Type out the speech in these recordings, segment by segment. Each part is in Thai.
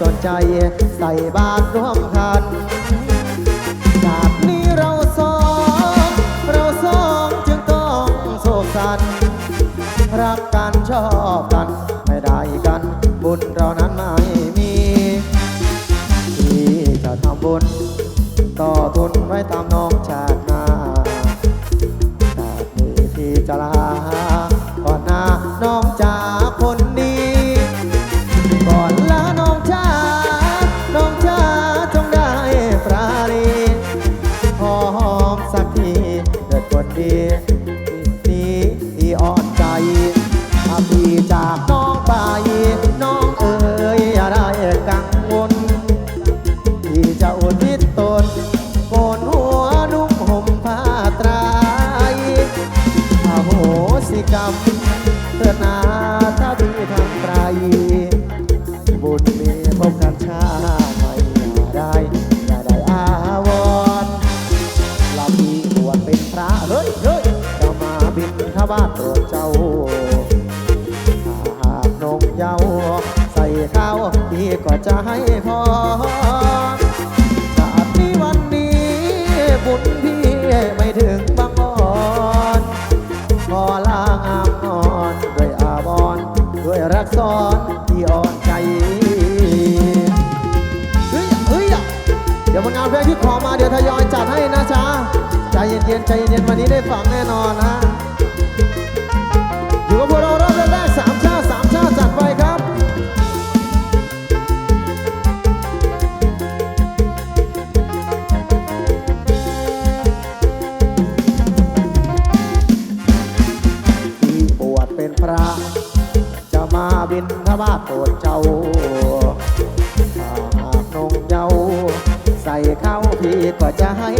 สนใจใส่บาตรร่วมทันจากนี้เราสองเราสองจึงต้องโศกสันรักกันชอบกันไม่ได้กันบุญเรานั้นไม่มีที่จะทำบุญต่อทุนไว้ตามน้องชาติหน้าชากนี้ที่จะลาก่อนหน้าน้องจ้า ใจเย็นวันนี้ได้ฟังแน่นอนนะอยู่กับพวกเรารอบแรกสามชาติสามชาติจัดไปครับที่ปวดเป็นพระ จะมาบินทบาทปวดเจ้าหากนงเยาใส่เข้าพี่ก็จะให้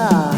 Ah.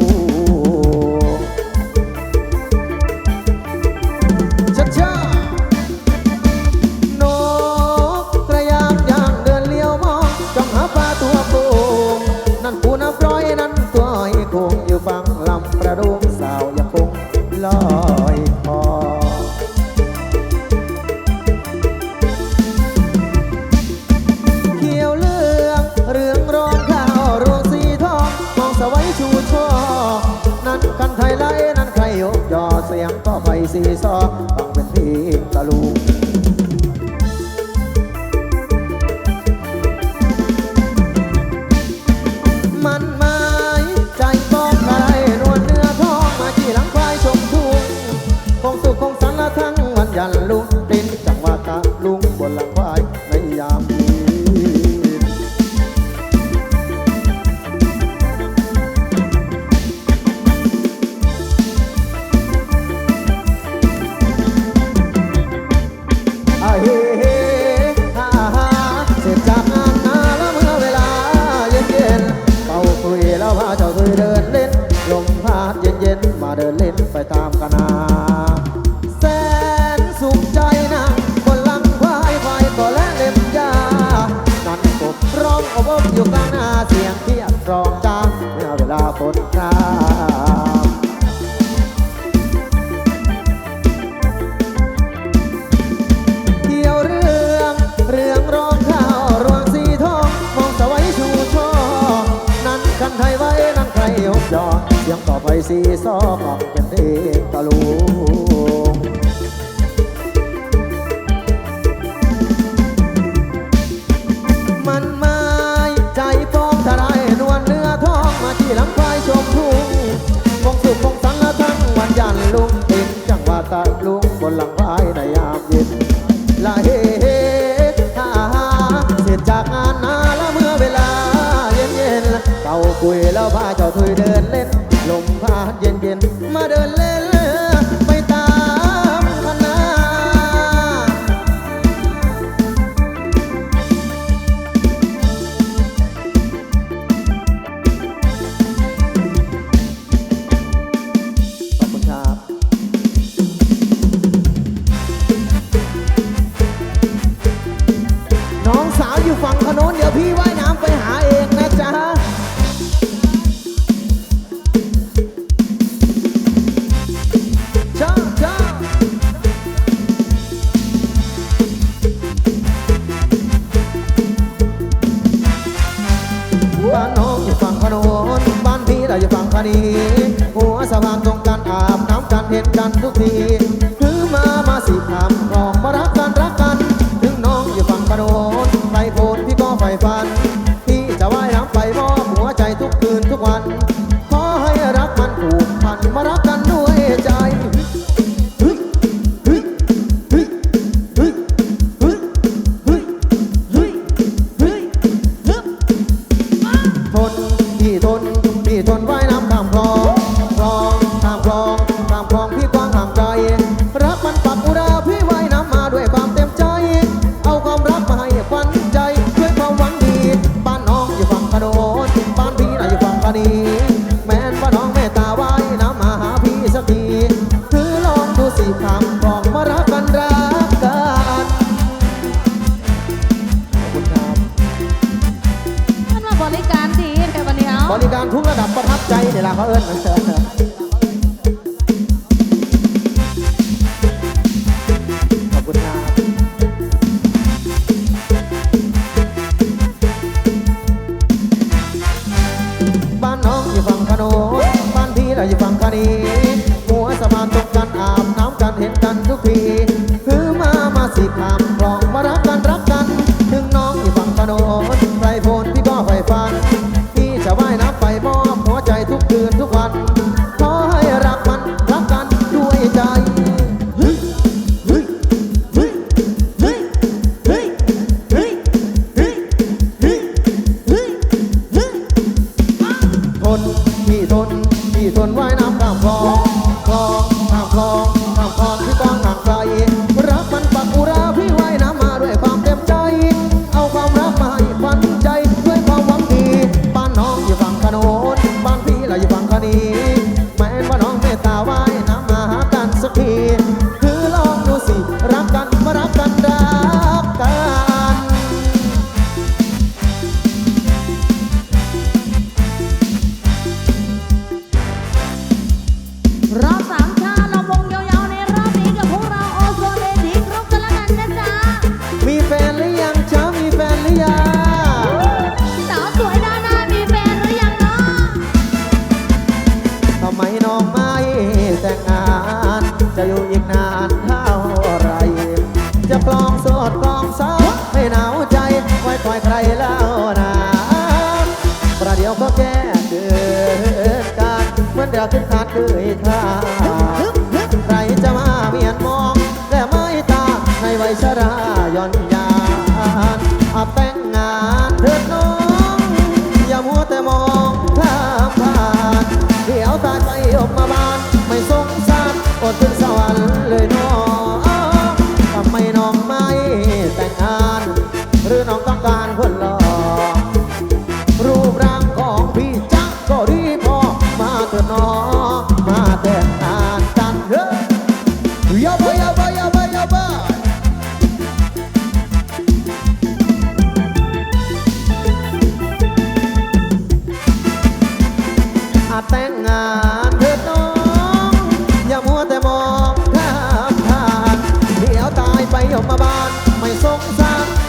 ก็ไปสีซอต้งเป็นพี่ตะลุง เดินเล่นไปตามกนา จอเสีงต่อไปสีซอกองยันเพลงตะลุงมันไม่ใจฟ้องทลายนวลเนื้อทองมาที่หลังควายชมทุ่งมองสุขมองสังทั้งวันยันลุงอิดจังว่าตะลุงบนหลังควายในยามเย็นละเฮฮาเสร็จจาก คุยแล้วพาเจ้าถุยเดินเล่น ลมพาเย็นเย็นมาเดินเล่น ใจเดี๋ยวเราเอิ้น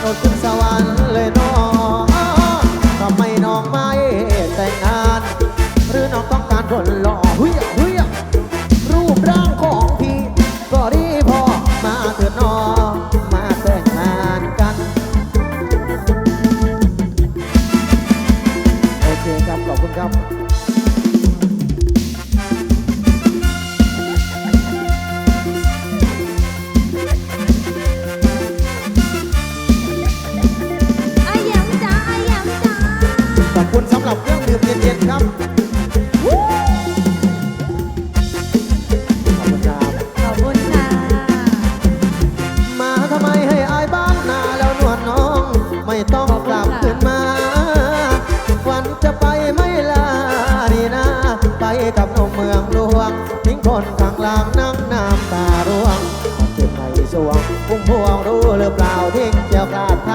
Welcome.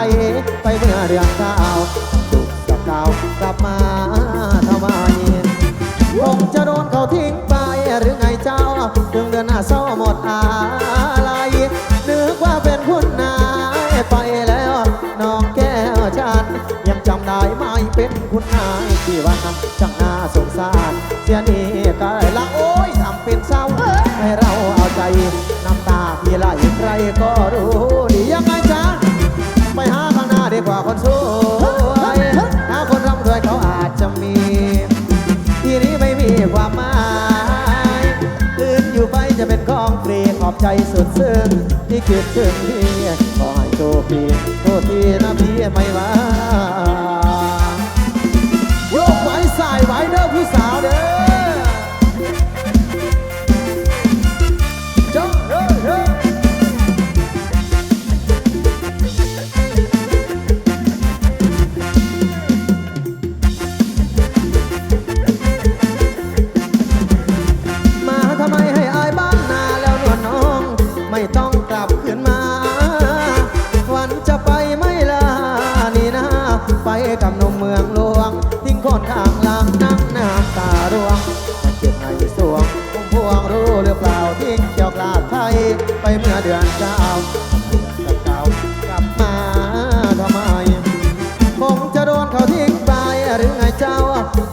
นไปเมื่อเรื่องเก่าจุกกัเก่ากลับมาทำไมคงจะโดนเขาทิ้งไปหรือไงเจ้าเรื่งเดือนหน้าเศร้าหมดอะไรนึกว่าเป็นคุณนายไปแล้วน้องแก้วฉันยังจำได้ไหมเป็นคุณนายที่วันนั้นจังหน้าสงสารเสียนี่ก็ละโอ้ยทำเป็นเศร้าให้เราเอาใจน้ำตาพี่ไหลใครก็รู้ รีขอบใจสุดซึ้งที่คิดถึงพี่ขอให้โชคดีโทษทีนะพี่ไม่ว่า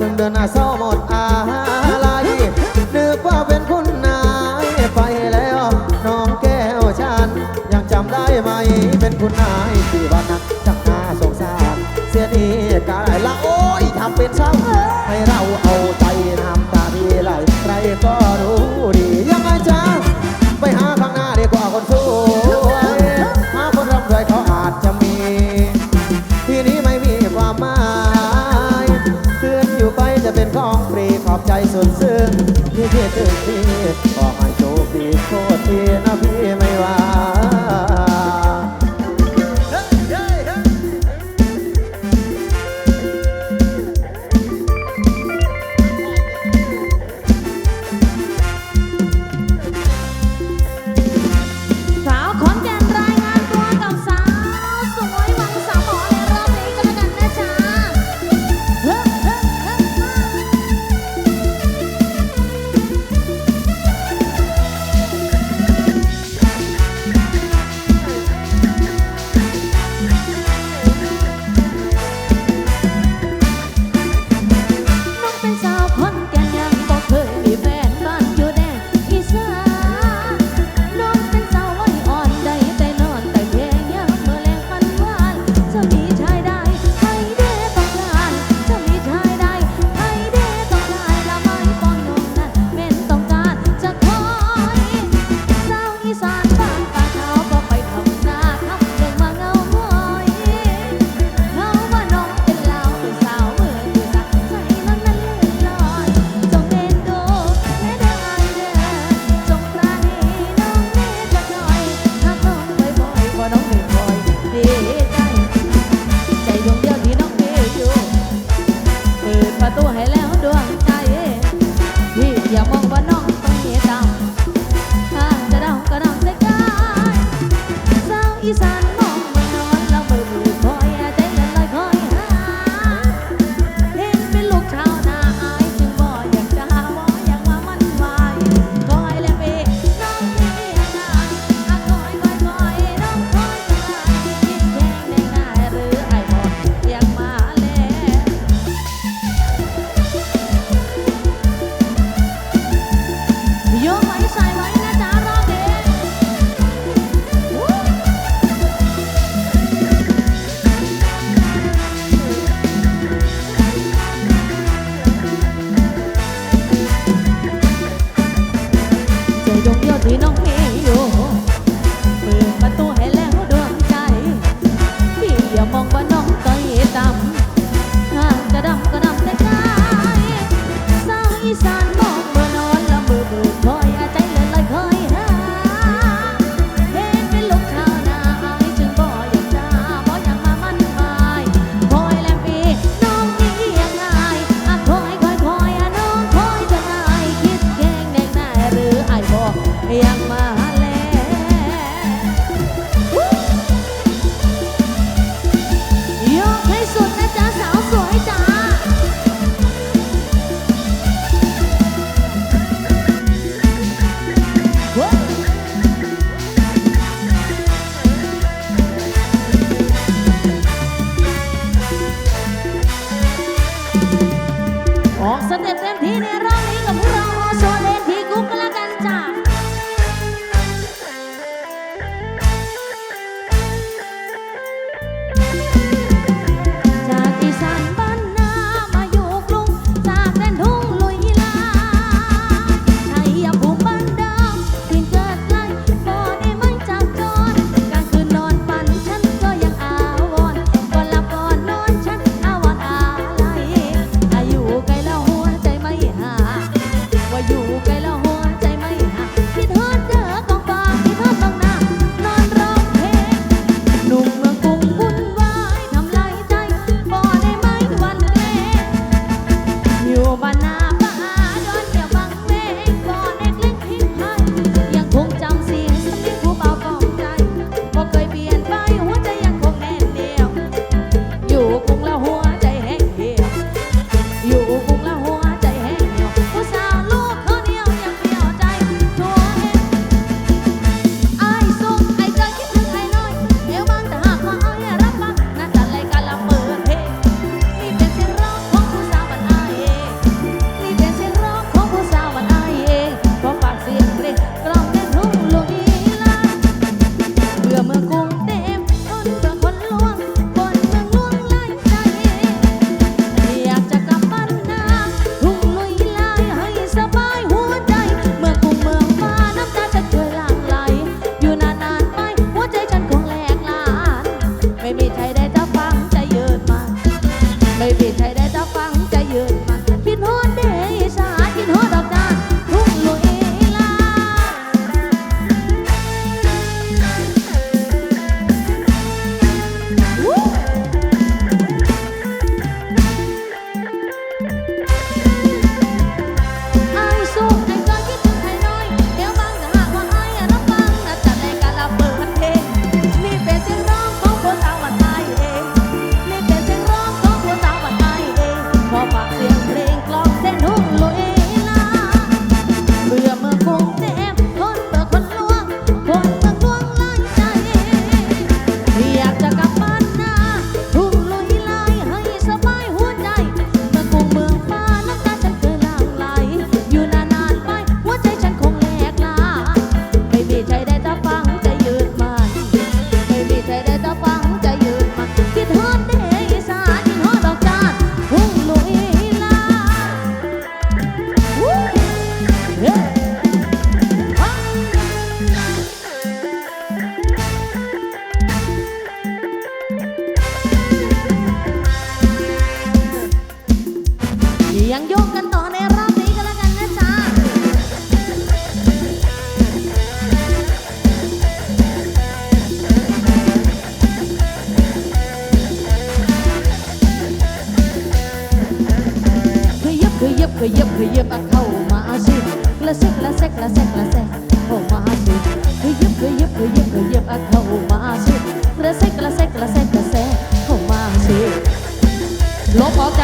งเดินหน้าเศร้าหมด good.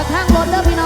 จากทางรถเด้อพี่